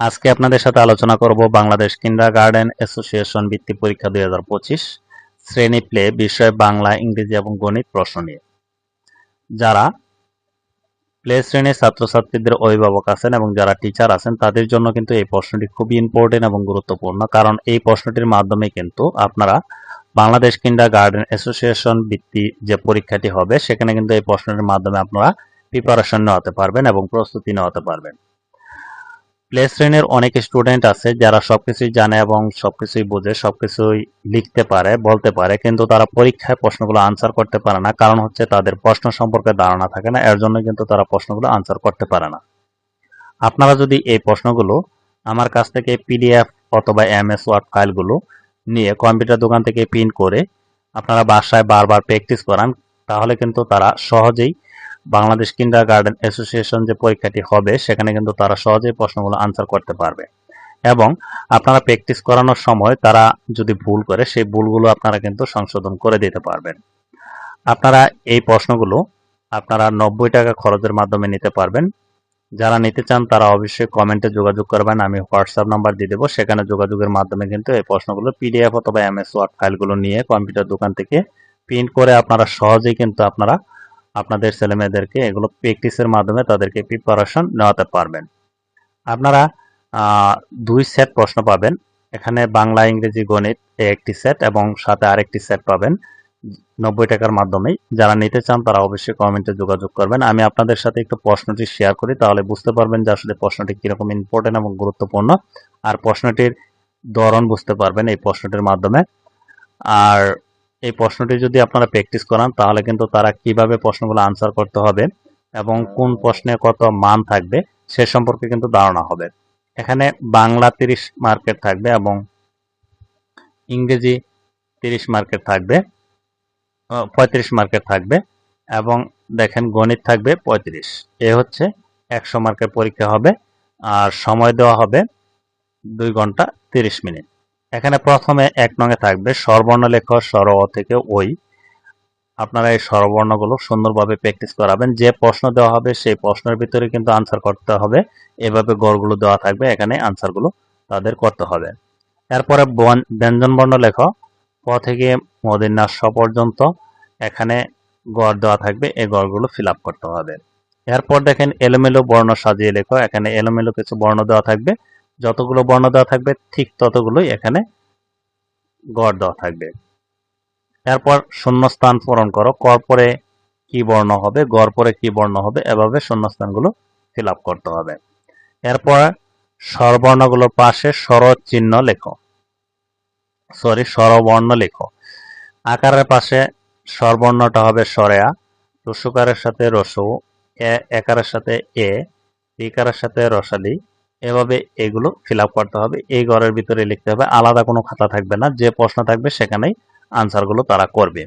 আজকে আপনাদের সাথে আলোচনা করব বাংলাদেশ কিন্ডার গার্ডেন অ্যাসোসিয়েশন বৃত্তি পরীক্ষা দুই হাজার পঁচিশ শ্রেণি প্লে, বিষয় বাংলা, ইংরেজি এবং গণিত প্রশ্ন নিয়ে। যারা প্লে শ্রেণির ছাত্রছাত্রীদের অভিভাবক আছেন এবং যারা টিচার আছেন, তাদের জন্য কিন্তু এই প্রশ্নটি খুবই ইম্পর্টেন্ট এবং গুরুত্বপূর্ণ, কারণ এই প্রশ্নটির মাধ্যমে কিন্তু আপনারা বাংলাদেশ কিন্ডার গার্ডেন অ্যাসোসিয়েশন বৃত্তি যে পরীক্ষাটি হবে, সেখানে কিন্তু এই প্রশ্নটির মাধ্যমে আপনারা প্রিপারেশন নেওয়াতে পারবেন এবং প্রস্তুতি নেওয়াতে পারবেন। প্লে শ্রেণির অনেক স্টুডেন্ট আছে যারা সবকিছুই জানে এবং সবকিছুই বোঝে, সবকিছুই লিখতে পারে, বলতে পারে, কিন্তু তারা পরীক্ষায় প্রশ্নগুলো আনসার করতে পারে না। কারণ হচ্ছে তাদের প্রশ্ন সম্পর্কে ধারণা থাকে না, এর জন্য কিন্তু তারা প্রশ্নগুলো আনসার করতে পারে না। আপনারা যদি এই প্রশ্নগুলো আমার কাছ থেকে পিডিএফ অথবা এমএস ওয়ার্ড ফাইলগুলো নিয়ে কম্পিউটার দোকান থেকে প্রিন্ট করে আপনারা বাসায় বারবার প্র্যাকটিস করান, তাহলে কিন্তু তারা সহজেই বাংলাদেশ কিন্ডার গার্ডেন অ্যাসোসিয়েশন যে পরীক্ষাটি হবে, সেখানে কিন্তু তারা সহজেই প্রশ্নগুলো আনসার করতে পারবে। এবং আপনারা প্র্যাকটিস করানোর সময় তারা যদি ভুল করে, সেই ভুলগুলো আপনারা কিন্তু সংশোধন করে দিতে পারবেন। আপনারা এই প্রশ্নগুলো আপনারা নব্বই টাকা খরচের মাধ্যমে নিতে পারবেন। যারা নিতে চান তারা অবশ্যই কমেন্টে যোগাযোগ করবেন, আমি হোয়াটসঅ্যাপ নাম্বার দিয়ে দেবো। সেখানে যোগাযোগের মাধ্যমে কিন্তু এই প্রশ্নগুলো পিডিএফ অথবা এমএস ওয়ার্ড ফাইলগুলো নিয়ে কম্পিউটার দোকান থেকে প্রিন্ট করে আপনারা সহজেই কিন্তু আপনারা আপনাদের ছেলেমেয়েদেরকে এগুলো প্র্যাকটিসের মাধ্যমে তাদেরকে প্রিপারেশন নেওয়াতে পারবেন। আপনারা দুই সেট প্রশ্ন পাবেন। এখানে বাংলা, ইংরেজি, গণিত একটি সেট এবং সাথে আরেকটি সেট পাবেন। নব্বই টাকার মাধ্যমেই। যারা নিতে চান তারা অবশ্যই কমেন্টে যোগাযোগ করবেন। আমি আপনাদের সাথে একটু প্রশ্নটি শেয়ার করি, তাহলে বুঝতে পারবেন যে আসলে প্রশ্নটি কীরকম ইম্পর্টেন্ট এবং গুরুত্বপূর্ণ। আর প্রশ্নটির ধরন বুঝতে পারবেন এই প্রশ্নটির মাধ্যমে। আর এই প্রশ্নটি যদি আপনারা প্র্যাকটিস করান, তাহলে কিন্তু তারা কীভাবে প্রশ্নগুলো আনসার করতে হবে এবং কোন প্রশ্নে কত মান থাকবে, সে সম্পর্কে কিন্তু ধারণা হবে। এখানে বাংলা তিরিশ মার্কেট থাকবে এবং ইংরেজি তিরিশ মার্কেট থাকবে পঁয়ত্রিশ মার্কেট থাকবে এবং দেখেন গণিত থাকবে পঁয়ত্রিশ। এ হচ্ছে একশো মার্কের পরীক্ষা হবে, আর সময় দেওয়া হবে দুই ঘণ্টা তিরিশ মিনিট। এখানে প্রথমে এক নঙে থাকবে স্বরবর্ণ লেখ স্বর থেকে ওই। আপনারা এই স্বরবর্ণগুলো সুন্দরভাবে প্র্যাকটিস করাবেন। যে প্রশ্ন দেওয়া হবে সেই প্রশ্নের ভিতরে কিন্তু আনসার করতে হবে। এভাবে গড়গুলো দেওয়া থাকবে, এখানে আনসারগুলো তাদের করতে হবে। এরপরে ব্যঞ্জনবর্ণ লেখ, ক থেকে মদিনার স পর্যন্ত এখানে গড় দেওয়া থাকবে, এই গড়গুলো ফিল করতে হবে। এরপর দেখেন এলোমেলো বর্ণ সাজিয়ে লেখো, এখানে এলোমেলো কিছু বর্ণ দেওয়া থাকবে। যতগুলো বর্ণ দেওয়া থাকবে, ঠিক ততগুলোই এখানে গড় দেওয়া থাকবে। এরপর শূন্যস্থান পূরণ করো। কর পরে কি বর্ণ হবে, গড় পরে কি বর্ণ হবে, এভাবে শূন্যস্থানগুলো ফিল আপ করতে হবে। এরপর স্বরবর্ণগুলোর পাশে স্বর চিহ্ন লেখো। সরি, স্বরবর্ণ লেখো। আকারের পাশে স্বরবর্ণটা হবে সরেয়া। রসুকারের সাথে রসু, এ, একারের সাথে এ, ইকারের সাথে রসালি এভাবে এগুলো ফিল করতে হবে। এই ঘরের ভিতরে লিখতে হবে, আলাদা কোনো খাতা থাকবে না, যে প্রশ্ন থাকবে সেখানেই আনসারগুলো তারা করবে।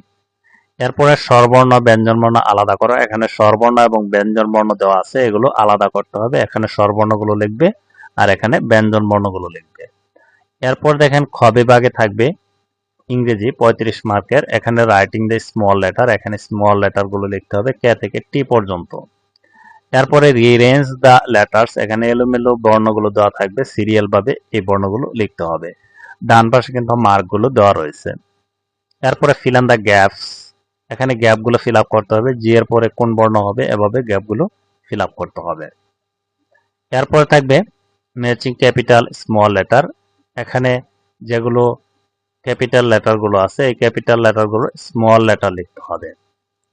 এরপরে স্বরবর্ণ, ব্যঞ্জনবর্ণ আলাদা করো। এখানে স্বরবর্ণ এবং ব্যঞ্জনবর্ণ দেওয়া আছে, এগুলো আলাদা করতে হবে। এখানে স্বরবর্ণগুলো লিখবে আর এখানে ব্যঞ্জনবর্ণগুলো লিখবে। এরপর দেখেন খ বিভাগে থাকবে ইংরেজি, পঁয়ত্রিশ মার্কের। এখানে রাইটিং দ্য স্মল লেটার এখানে স্মল লেটারগুলো লিখতে হবে, কে থেকে টি পর্যন্ত। এরপরে রিরেঞ্জ দ্য লেটার্স এখানে এলোমেলো বর্ণগুলো দেওয়া থাকবে সিরিয়াল ভাবে এই বর্ণগুলো লিখতে হবে। ডান পাশে কিন্তু মার্কগুলো দেওয়া রয়েছে। এরপরে ফিল ইন দ্য গ্যাপস এখানে গ্যাপগুলো ফিল আপ করতে হবে জি এর পরে কোন বর্ণ হবে, এভাবে গ্যাপগুলো ফিল আপ করতে হবে। এরপরে থাকবে ম্যাচিং ক্যাপিটাল স্মল লেটার এখানে যেগুলো ক্যাপিটাল লেটারগুলো আছে, এই ক্যাপিটাল লেটারগুলো স্মল লেটার লিখতে হবে।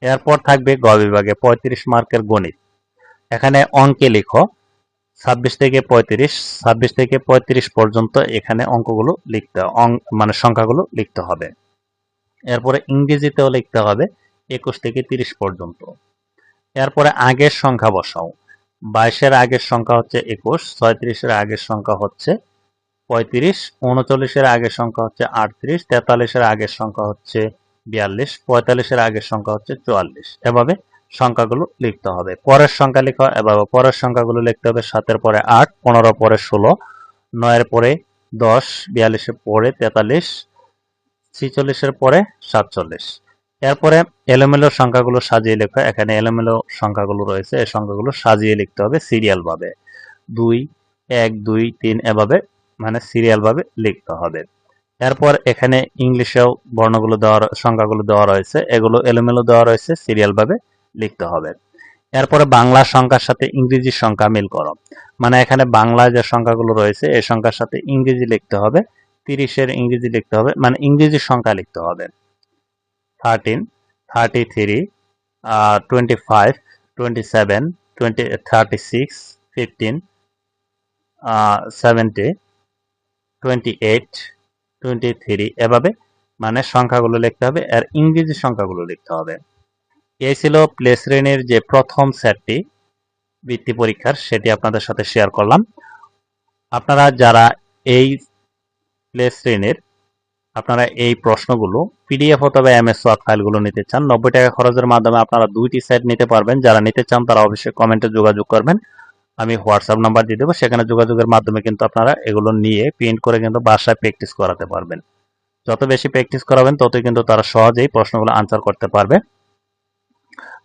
এরপর থাকবে গ বিভাগে, পঁয়ত্রিশ মার্কের গণিত। এখানে অঙ্কে লিখো। ছাব্বিশ থেকে পঁয়ত্রিশ, ছাব্বিশ থেকে পঁয়ত্রিশ পর্যন্ত এখানে অঙ্কগুলো লিখতে মানে সংখ্যাগুলো লিখতে হবে। এরপরে ইংরেজিতেও লিখতে হবে একুশ থেকে তিরিশ পর্যন্ত। এরপরে আগের সংখ্যা বসাও। বাইশের আগের সংখ্যা হচ্ছে একুশ, ছয়ত্রিশের আগের সংখ্যা হচ্ছে পঁয়ত্রিশ, উনচল্লিশের আগের সংখ্যা হচ্ছে আটত্রিশ, তেতাল্লিশের আগের সংখ্যা হচ্ছে বিয়াল্লিশ, পঁয়তাল্লিশের আগের সংখ্যা হচ্ছে চুয়াল্লিশ। এভাবে সংখ্যাগুলো লিখতে হবে। পরের সংখ্যা লিখো, এভাবে পরের সংখ্যাগুলো লিখতে হবে সাতের পরে আট, পনেরো পরে ষোলো, নয়ের পরে দশ, বিয়াল্লিশের পরে তেতাল্লিশ, ছিচল্লিশের পরে সাতচল্লিশ। এরপরে এলোমেলো সংখ্যাগুলো সাজিয়ে লেখো। এখানে এলোমেলো সংখ্যাগুলো রয়েছে, এই সংখ্যাগুলো সাজিয়ে লিখতে হবে সিরিয়ালভাবে। দুই, এক, দুই, তিন এভাবে মানে সিরিয়ালভাবে লিখতে হবে। এরপর এখানে ইংলিশেও বর্ণগুলো দেওয়া সংখ্যাগুলো দেওয়া রয়েছে। এগুলো এলোমেলো দেওয়া রয়েছে সিরিয়াল ভাবে লিখতে হবে। এরপরে বাংলা সংখ্যার সাথে ইংরেজি সংখ্যা মিল করো। মানে এখানে বাংলা যে সংখ্যাগুলো রয়েছে, এই সংখ্যার সাথে ইংরেজি লিখতে হবে, তিরিশের ইংরেজি লিখতে হবে মানে ইংরেজি সংখ্যা লিখতে হবে। Thirteen thirty three twenty five twenty seven twenty thirty six fifteen seventy twenty eight twenty three এভাবে মানে সংখ্যাগুলো লিখতে হবে, আর ইংরেজি সংখ্যাগুলো লিখতে হবে। এই ছিল প্লে শ্রেণির যে প্রথম সেটটি বৃত্তি পরীক্ষার, সেটি আপনাদের সাথে শেয়ার করলাম। আপনারা যারা এই প্লে শ্রেণির, আপনারা এই প্রশ্নগুলো পিডিএফ অথবা এমএস ওয়ার্ড ফাইলগুলো নিতে চান, নব্বই টাকা খরচের মাধ্যমে আপনারা দুইটি সেট নিতে পারবেন। যারা নিতে চান, তারা অবশ্যই কমেন্টে যোগাযোগ করবেন। আমি হোয়াটসঅ্যাপ নাম্বার দিয়ে দেবো, সেখানে যোগাযোগের মাধ্যমে কিন্তু আপনারা এগুলো নিয়ে প্রিন্ট করে কিন্তু বাসায় প্র্যাকটিস করাতে পারবেন। যত বেশি প্র্যাকটিস করাবেন, ততই কিন্তু তারা সহজেই প্রশ্নগুলো আনসার করতে পারবে।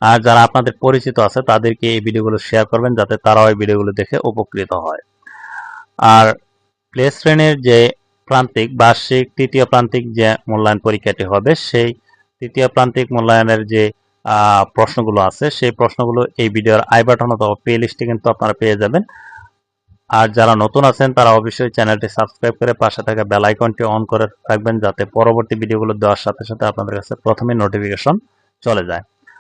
আর যারা আপনাদের পরিচিত আছে, তাদেরকে এই ভিডিওগুলো শেয়ার করবেন যাতে তারাও এই ভিডিওগুলো দেখে উপকৃত হয়। আর প্লে শ্রেণির যে প্রান্তিক বার্ষিক তৃতীয় প্রান্তিক যে মূল্যায়ন পরীক্ষাটি হবে, সেই তৃতীয় প্রান্তিক মূল্যায়নের যে প্রশ্নগুলো আছে, সেই প্রশ্নগুলো এই ভিডিওর আই বাটন অথবা প্লে লিস্টে কিন্তু আপনারা পেয়ে যাবেন। আর যারা নতুন আছেন, তারা অবশ্যই চ্যানেলটি সাবস্ক্রাইব করে পাশে থাকা বেল আইকনটি অন করে রাখবেন, যাতে পরবর্তী ভিডিওগুলো দেওয়ার সাথে সাথে আপনাদের কাছে প্রথমে নোটিফিকেশন চলে যায়।